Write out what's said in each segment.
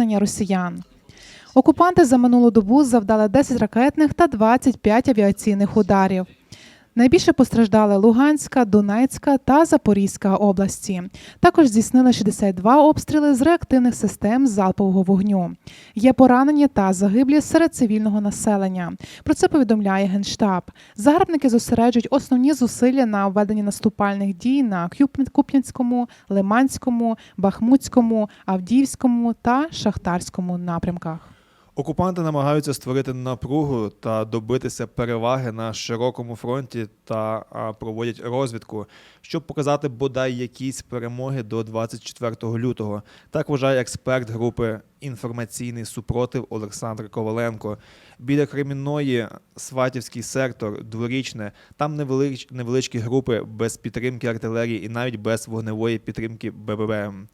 зіткнення росіян. Окупанти за минулу добу завдали 10 ракетних та 25 авіаційних ударів. Найбільше постраждали Луганська, Донецька та Запорізька області. Також здійснили 62 обстріли з реактивних систем залпового вогню. Є поранені та загиблі серед цивільного населення. Про це повідомляє Генштаб. Загарбники зосереджують основні зусилля на введенні наступальних дій на Куп'янському, Лиманському, Бахмутському, Авдіївському та Шахтарському напрямках. Окупанти намагаються створити напругу та добитися переваги на широкому фронті та проводять розвідку, щоб показати бодай якісь перемоги до 24 лютого. Так вважає експерт групи інформаційний супротив Олександр Коваленко. Біля Кремінної Сватівський сектор, дворічне, там невелич, невеличкі групи без підтримки артилерії і навіть без вогневої підтримки ББМ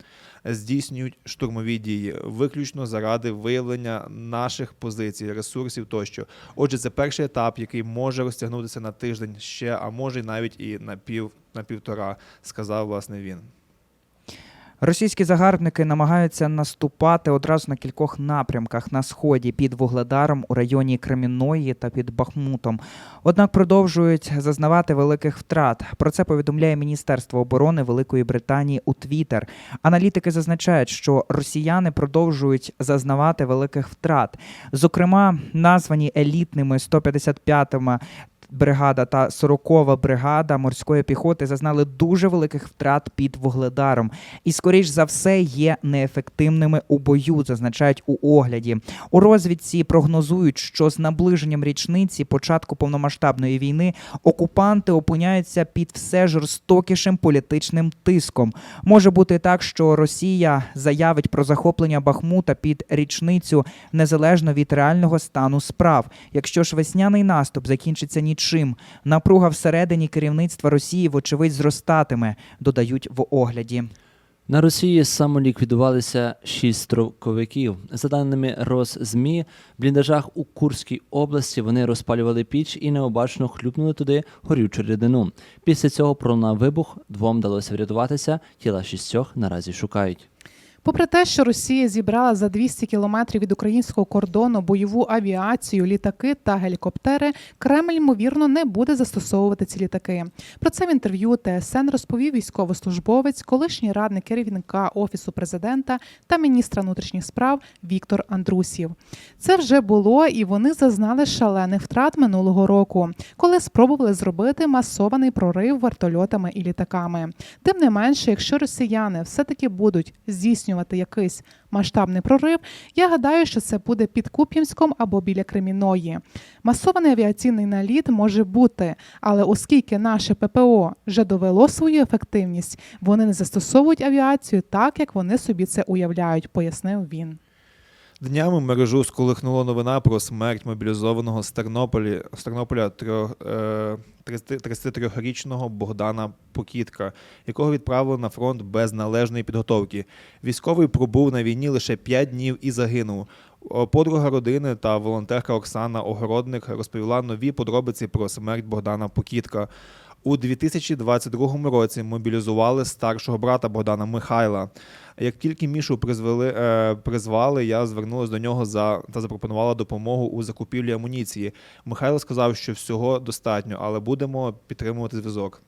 здійснюють штурмові дії, виключно заради виявлення наших позицій, ресурсів тощо. Отже, це перший етап, який може розтягнутися на тиждень ще, а може й навіть і на пів на півтора, сказав власне він. Російські загарбники намагаються наступати одразу на кількох напрямках на сході під Вугледаром у районі Кремінної та під Бахмутом. Однак продовжують зазнавати великих втрат. Про це повідомляє Міністерство оборони Великої Британії у Твіттер. Аналітики зазначають, що росіяни продовжують зазнавати великих втрат. Зокрема, названі елітними 155-ми бригада та 40-ва бригада морської піхоти зазнали дуже великих втрат під Вугледаром і, скоріш за все, є неефективними у бою, зазначають у огляді. У розвідці прогнозують, що з наближенням річниці початку повномасштабної війни окупанти опиняються під все жорстокішим політичним тиском. Може бути так, що Росія заявить про захоплення Бахмута під річницю незалежно від реального стану справ. Якщо ж весняний наступ закінчиться нічим, напруга всередині керівництва Росії, вочевидь, зростатиме, додають в огляді. На Росії самоліквідувалися шість строковиків. За даними Росзмі, в бліндажах у Курській області вони розпалювали піч і необачно хлюпнули туди горючу рідину. Після цього пролунав вибух. Двом вдалося врятуватися. Тіла шістьох наразі шукають. Попри те, що Росія зібрала за 200 кілометрів від українського кордону бойову авіацію, літаки та гелікоптери, Кремль ймовірно не буде застосовувати ці літаки. Про це в інтерв'ю ТСН розповів військовослужбовець, колишній радник керівника офісу президента та міністра внутрішніх справ Віктор Андрусів. Це вже було, і вони зазнали шалених втрат минулого року, коли спробували зробити масований прорив вертольотами і літаками. Тим не менше, якщо росіяни все-таки будуть здійснювати якийсь масштабний прорив, я гадаю, що це буде під Куп'янськом або біля Креміної. Масований авіаційний наліт може бути, але оскільки наше ППО вже довело свою ефективність, вони не застосовують авіацію так, як вони собі це уявляють, пояснив він. Днями мережу сколихнула новина про смерть мобілізованого з Тернополі, з Тернополя трьох, е, 33-річного Богдана Покітка, якого відправили на фронт без належної підготовки. Військовий пробув на війні лише 5 днів і загинув. Подруга родини та волонтерка Оксана Огородник розповіла нові подробиці про смерть Богдана Покітка. У 2022 році мобілізували старшого брата Богдана Михайла. Як тільки Мішу призвели, е, призвали, я звернулася до нього за та запропонувала допомогу у закупівлі амуніції. Михайло сказав, що всього достатньо, але будемо підтримувати зв'язок.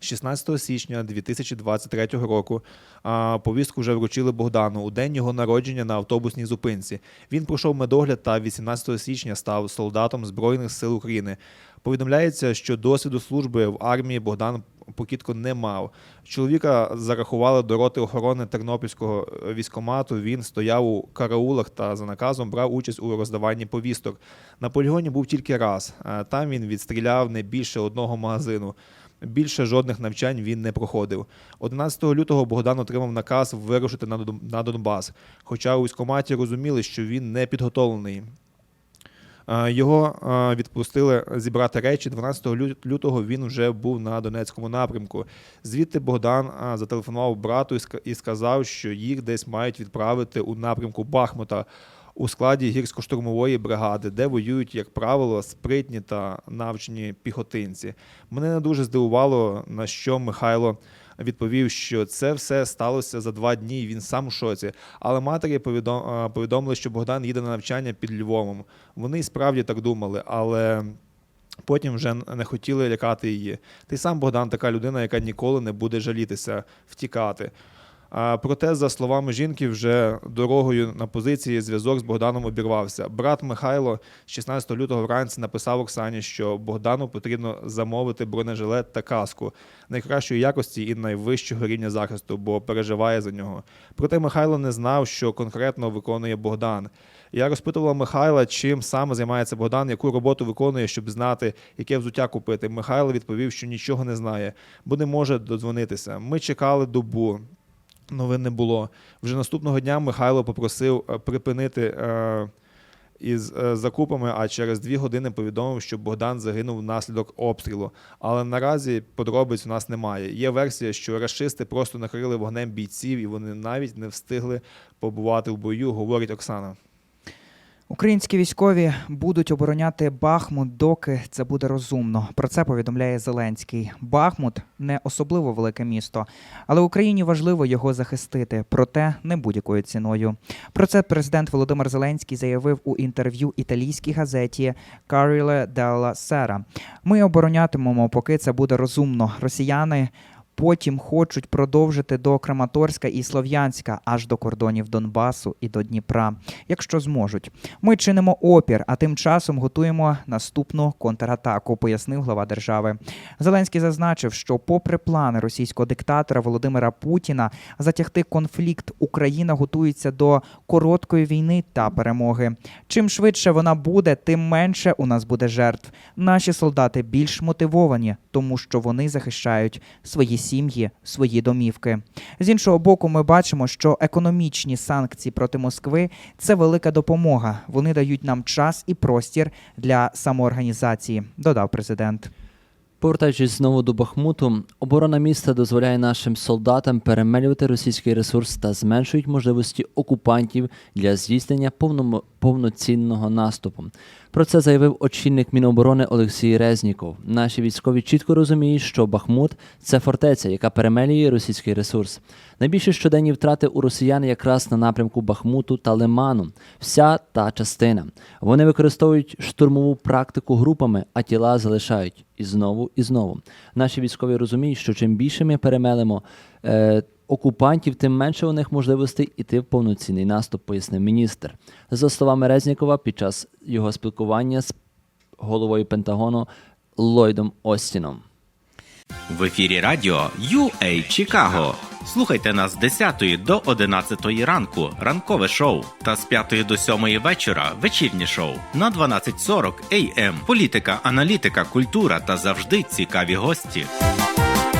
16 січня 2023 року а, повістку вже вручили Богдану у день його народження на автобусній зупинці. Він пройшов медогляд та 18 січня став солдатом Збройних сил України. Повідомляється, що досвіду служби в армії Богдан Покітко не мав. Чоловіка зарахували до роти охорони Тернопільського е, військомату. Він стояв у караулах та за наказом брав участь у роздаванні повісток. На полігоні був тільки раз. Е, Там він відстріляв не більше одного магазину. Більше жодних навчань він не проходив. 11 лютого Богдан отримав наказ вирушити на Донбас. Хоча у військкоматі розуміли, що він не підготовлений. Е, Його е, відпустили зібрати речі. 12 лютого він вже був на Донецькому напрямку. Звідти Богдан е, зателефонував брату і сказав, що їх десь мають відправити у напрямку Бахмута у складі гірсько-штурмової бригади, де воюють, як правило, спритні та навчені піхотинці. Мене не дуже здивувало, на що Михайло відповів, що це все сталося за два дні. і Він сам у шоці. Але матері е, повідомили, що Богдан їде на навчання під Львовом. Вони і справді так думали, але. Потім вже не хотіли лякати її. Й сам Богдан така людина, яка ніколи не буде жалітися, втікати. А, проте, за словами жінки, вже дорогою на позиції зв'язок з Богданом обірвався. Брат Михайло з 16 лютого вранці написав Оксані, що Богдану потрібно замовити бронежилет та каску найкращої якості і найвищого рівня захисту, бо переживає за нього. Проте Михайло не знав, що конкретно виконує Богдан. Я розпитувала Михайла, чим саме займається Богдан, яку роботу виконує, щоб знати, яке взуття купити. Михайло відповів, що нічого не знає, бо не може додзвонитися. Ми чекали добу. Новин не було. Вже наступного дня Михайло попросив е, припинити е, із е, закупами, а через дві години повідомив, що Богдан загинув внаслідок обстрілу. Але наразі подробиць у нас немає. Є версія, що расисти просто накрили вогнем бійців, і вони навіть не встигли побувати в бою, говорить Оксана. Українські військові будуть обороняти Бахмут, доки це буде розумно. Про це повідомляє Зеленський. Бахмут не особливо велике місто, але Україні важливо його захистити, проте не будь-якою ціною. Про це президент Володимир Зеленський заявив у інтерв'ю італійській газеті Каріле Делла Сера. Ми оборонятимемо, поки це буде розумно. Росіяни. Потім хочуть продовжити до Краматорська і Слов'янська аж до кордонів Донбасу і до Дніпра, якщо зможуть. Ми чинимо опір, а тим часом готуємо наступну контратаку, пояснив глава держави. Зеленський зазначив, що, попри плани російського диктатора Володимира Путіна затягти конфлікт, Україна готується до короткої війни та перемоги. Чим швидше вона буде, тим менше у нас буде жертв. Наші солдати більш мотивовані, тому що вони захищають свої сім'ї, свої домівки. З іншого боку, ми бачимо, що економічні санкції проти Москви це велика допомога. Вони дають нам час і простір для самоорганізації, додав президент. Повертаючись знову до Бахмуту, оборона міста дозволяє нашим солдатам перемелювати російський ресурс та зменшують можливості окупантів для здійснення повномо- повноцінного наступу. Про це заявив очільник Міноборони Олексій Резніков. Наші військові чітко розуміють, що Бахмут це фортеця, яка перемелює російський ресурс. Найбільші щоденні втрати у росіян якраз на напрямку Бахмуту та Лиману. Вся та частина. Вони використовують штурмову практику групами, а тіла залишають і знову і знову. Наші військові розуміють, що чим більше ми перемелимо е, окупантів, тим менше у них можливостей іти в повноцінний наступ, пояснив міністр. За словами Резнікова, під час його спілкування з головою Пентагону Ллойдом Остіном. В ефірі радіо UA Чикаго. Слухайте нас з 10 до 11 ранку, ранкове шоу, та з 5 до 7 вечора вечірнє шоу на 12.40 AM. Політика, аналітика, культура та завжди цікаві гості.